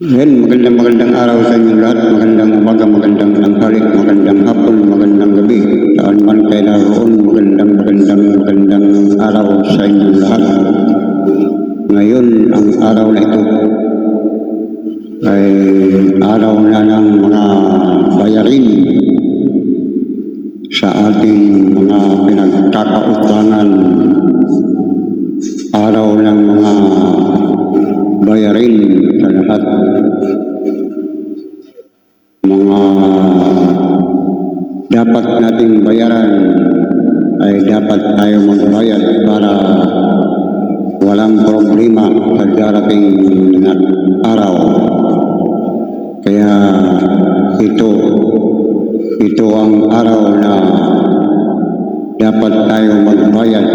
Yan, magandang magandang araw sa inyong lahat. Magandang umaga, magandang tanghali, magandang hapon, magandang gabi. Saan man kayo naroon, magandang magandang magandang araw sa inyong lahat. Ngayon, ang araw na ito ay araw na ng mga bayarin sa ating mga pinagkakautangan. Araw ng mga bayarin sa lahat. Mga dapat nating bayaran ay dapat tayo magbayad para walang problema sa darating na araw. Kaya ito, ito ang araw na dapat tayo magbayad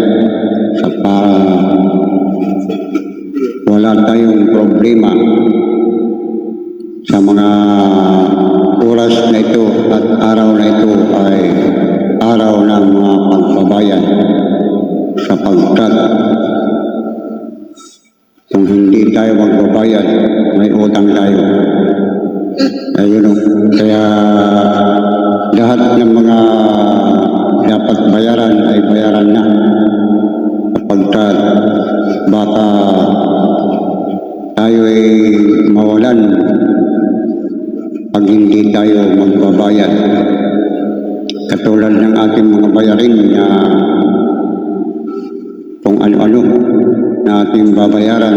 tayong problema sa mga oras na ito at araw na ito ay araw ng mga pagbabayad sapagkat kung hindi tayo magbabayad, may utang tayo. Ayun o. Kaya lahat ng mga dapat bayaran ay bayaran na. Sapagkat baka tayo ay mawalan pag hindi tayo magbabayad. Katulad ng ating mga bayarin na kung ano-ano na ating babayaran.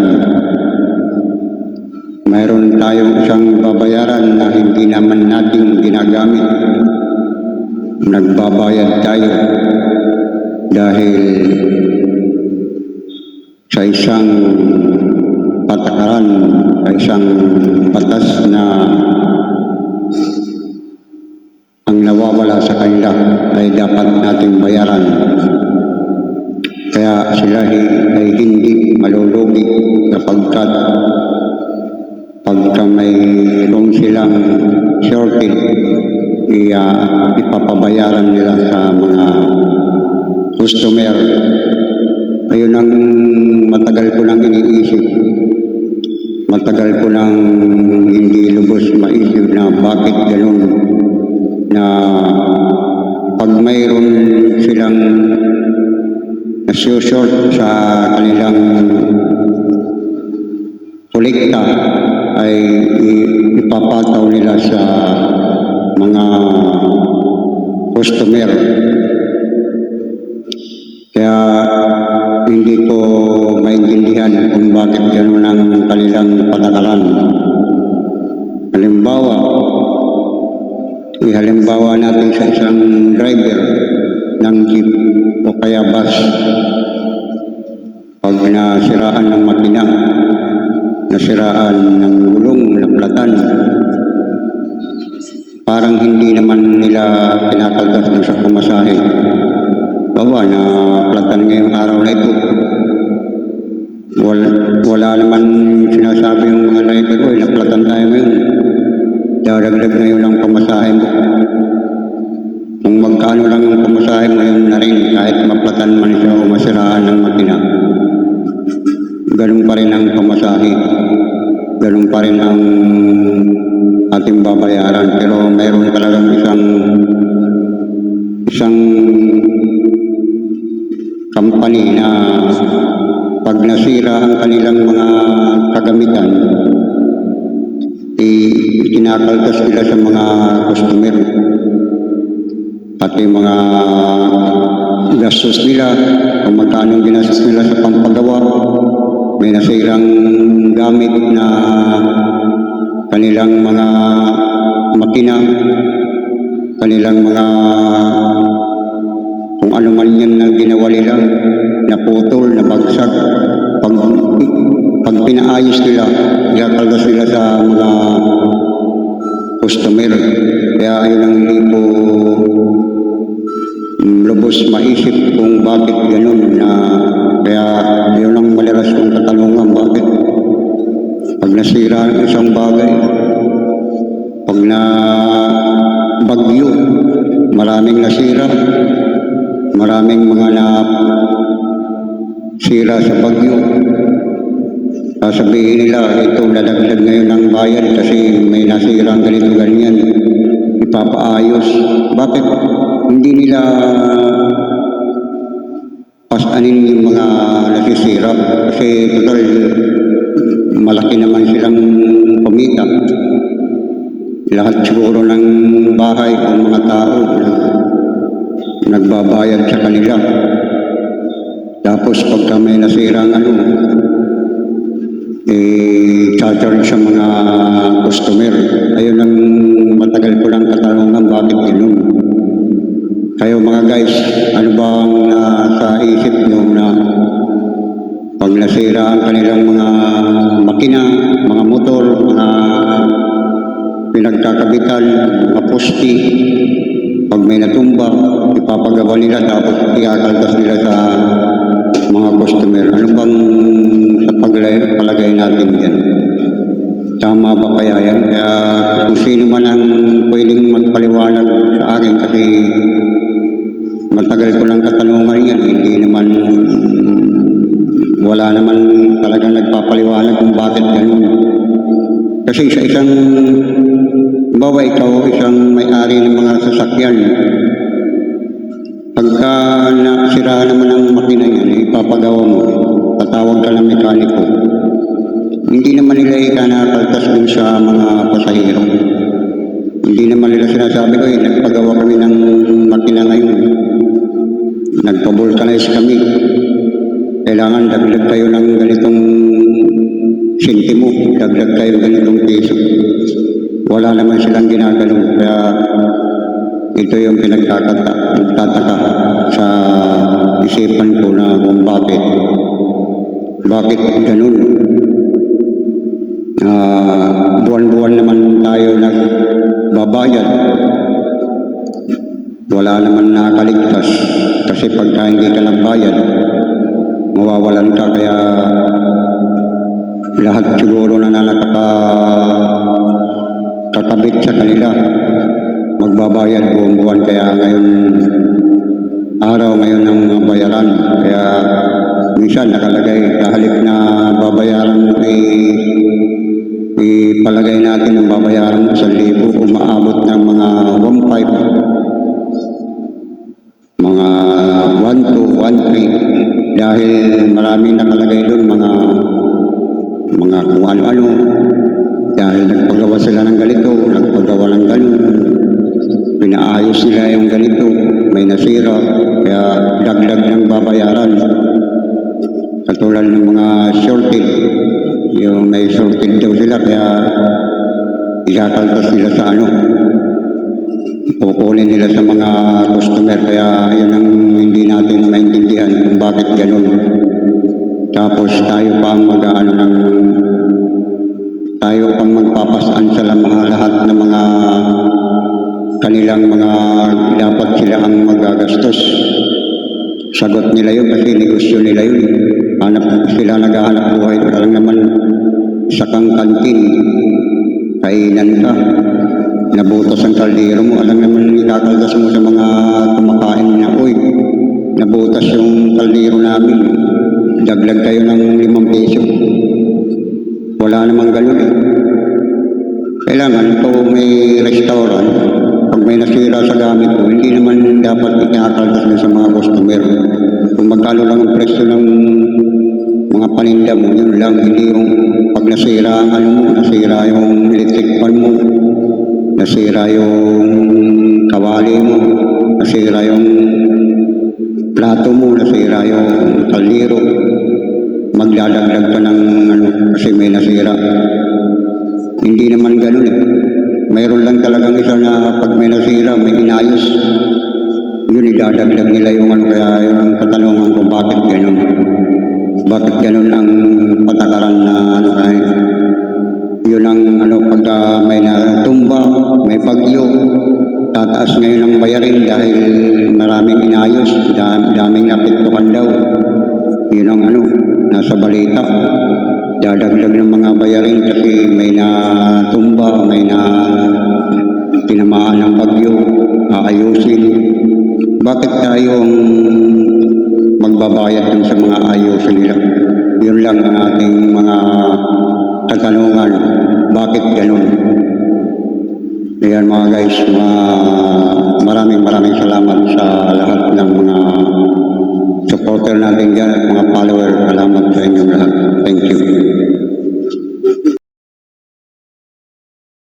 Mayroon tayong isang babayaran na hindi naman natin ginagamit. Nagbabayad tayo dahil sa isang patakaran, sa isang batas na ang nawawala sa kanila ay dapat nating bayaran. Kaya sila ay hindi malulugi kapagkat pagka mayroon silang shortage, iya, ipapabayaran nila sa mga customer. Ayun ang matagal ko nang iniisip. Matagal ko nang hindi lubos maisip na bakit ganun na pag mayroon silang nasushort sa kanilang kolekta ay ipapataw nila sa mga customer. Kaya hindi ko maintindihan kung bakit gano'n ang kanilang patakaran. Halimbawa, ihalimbawa natin sa isang driver ng jeep o kaya bus. Pag nasiraan ng makina, nasiraan ng gulong, naplatan, parang hindi naman nila pinakaldas dun sa pumasahe. Bawa, na platan ngayong araw na ito. Wala, wala naman sinasabi yung mga driver, oy, naplatan tayo ngayon. Dadagdag ngayon ang pamasahe mo. Kung magkano lang yung pamasahe mo, yun na rin, kahit maplatan man siya o masiraan ng makina. Ganun pa rin ang pamasahe. Ganun pa rin ang ating babayaran. Pero mayroon talagang isang isang company na pag nasira ang kanilang mga kagamitan, i- kinakaltas nila sa mga customer. Pati mga gastos nila, kung magkano ginastos nila sa pampagawa, may nasirang gamit na kanilang mga makina, kanilang mga kung ano man yan na ginawa nila, naputol, nabagsak, pag, pag pinaayos nila, ikakaldas nila sa mga customer. Kaya ayun ang hindi ko mm, lubos maisip kung bakit ganun na kaya yun ang maliras kong katanungan bakit pag nasira ang isang bagay pag na bagyo maraming nasira maraming mga na sira sa bagyo Sasabihin nila, ito lalaglag ngayon ng bayan kasi may nasirang ganito ganyan. Ipapaayos. Bakit hindi nila pasanin yung mga nasisira? Kasi total, malaki naman silang kumita. Lahat siguro ng bahay o mga tao nagbabayad sa kanila. Tapos pagka may nasirang ano, eh, charge sa mga customer. Ayun ang matagal ko lang katanungan, bakit ganun? Kayo mga guys, ano ba ang nasa isip nyo na pag nasira ang kanilang mga makina, mga motor, mga pinagkakabitan, mga posti, pag may natumba, ipapagawa nila tapos ikakaltas nila sa mga customer. Ano bang sa palagay natin yan? Tama ba kaya yan? Kaya kung sino man ang pwedeng magpaliwanag sa akin kasi matagal ko lang katanungan yan. Hindi naman, wala naman talagang nagpapaliwanag kung bakit ganun. Kasi sa isang, bawa ikaw, isang may-ari ng mga sasakyan, pagka nasira naman ang makina yan, ipapagawa mo, tatawag ka ng mekaniko. Hindi naman nila ikanakaltas dun sa mga pasahero. Hindi naman nila sinasabi ko, eh, nagpagawa kami ng makina ngayon. Nagpa-vulcanize kami. Kailangan dagdag tayo ng ganitong sentimo, dagdag tayo ng ganitong piso. Wala naman silang ginaganon. Kaya ito yung pinagtataka nagtataka sa isipan ko na kung bakit. Bakit ganun? Ah, buwan-buwan naman tayo nagbabayad. Wala naman nakaligtas. Kasi pagka hindi ka nagbayad, mawawalan ka. Kaya lahat siguro na nakaka kakabit sa kanila. Magbabayad buong buwan. Kaya ngayon, araw ngayon ng mga bayaran. Kaya minsan nakalagay, kahalip na babayaran ay ipalagay natin ang babayaran sa libo, umaabot ng mga 1.5, mga 1.2, 1.3, dahil maraming nakalagay doon mga mga kung ano-ano, dahil nagpagawa sila ng ganito, nagpagawa ng ganun, pinaayos nila yung ganito, may nasira, kaya dagdag ng babayaran. Katulad ng mga shorted, yung may shorted daw sila, kaya ikakaltas nila sa ano, kukunin nila sa mga customer, kaya yun ang hindi natin maintindihan kung bakit ganun. Tapos tayo pa ang mag-ano ng tayo pang magpapasaan sa lahat ng mga kanilang mga dapat sila ang magagastos. Sagot nila yun kasi negosyo nila yun. Hanap sila naghahanap buhay. Parang naman sa kang kantin, kainan ka, nabutas ang kaldero mo. Alam naman ikakaldas mo sa mga kumakain na, uy, nabutas yung kaldero namin. Daglag kayo ng limang piso. Wala namang ganun eh. Kailangan kung may restaurant, may nasira sa gamit ko, hindi naman dapat ikakaltas mo sa mga customer. Kung magkano lang ang presyo ng mga paninda mo, yun lang, hindi yung pag nasira ang ano mo, nasira yung electric fan mo, nasira yung kawali mo, nasira yung plato mo, nasira yung kaldero, magdadagdag ka ng ano, kasi may nasira. Hindi naman ganun eh. Mayroon lang talagang isa na pag may nasira, may inayos. Yun, idadagdag nila yung ano, kaya yung katanungan ko, bakit ganun? Bakit ganun ang patakaran na ano kahit yun ang ano, pagka may natumba, may bagyo, tataas ngayon ang bayarin dahil maraming inayos, dam- daming napitukan daw. Yun ang ano, nasa balita. Dadagdag ng mga bayarin kasi may natumba, may na tinamaan ng bagyo, aayusin. Bakit tayo ang magbabayad dun sa mga ayusin nila? Yun lang ang ating mga katanungan. Bakit ganun? Ayan mga guys, ma- maraming maraming salamat sa lahat ng mga supporter natin dyan at mga follower. Salamat sa inyong lahat. Thank you.